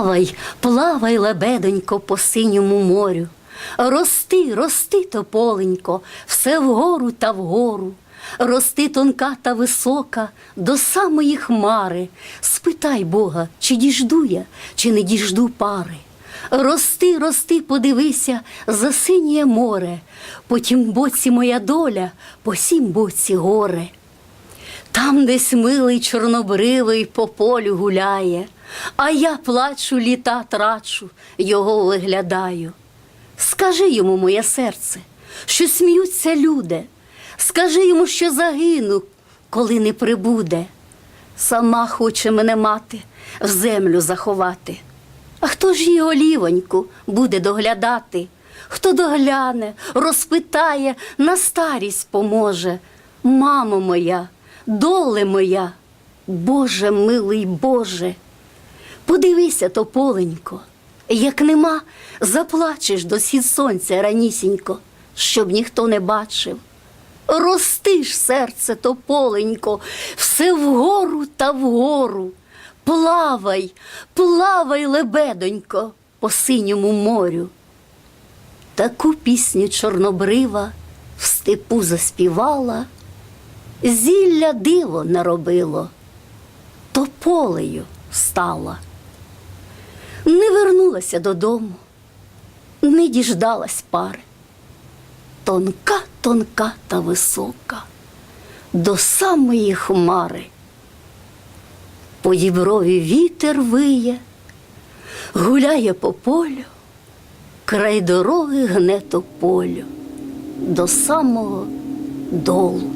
Плавай, плавай, лебедонько, по синьому морю. Рости, рости, тополенько, все вгору та вгору. Рости тонка та висока до самої хмари. Спитай Бога, чи діжду я, чи не діжду пари. Рости, рости, подивися, за синє море, по тім боці моя доля, по сім боці горе. Там десь милий чорнобривий по полю гуляє, а я плачу, літа трачу, його виглядаю. Скажи йому, моє серце, що сміються люди, скажи йому, що загину, коли не прибуде. Сама хоче мене мати в землю заховати. А хто ж її олівоньку буде доглядати? Хто догляне, розпитає, на старість поможе. Мамо моя, доле моя, Боже милий Боже. Подивися, тополенько, як нема, заплачеш до схід сонця ранісінько, щоб ніхто не бачив. Рости ж серце тополенько, все вгору та вгору. Плавай, плавай, лебедонько, по синьому морю. Таку пісню чорнобрива в степу заспівала, зілля диво наробило, тополею стала. Не вернулася додому, не діждалась пари. Тонка, тонка та висока, до самої хмари. По діброві вітер виє, гуляє по полю, край дороги гне тополю до самого долу.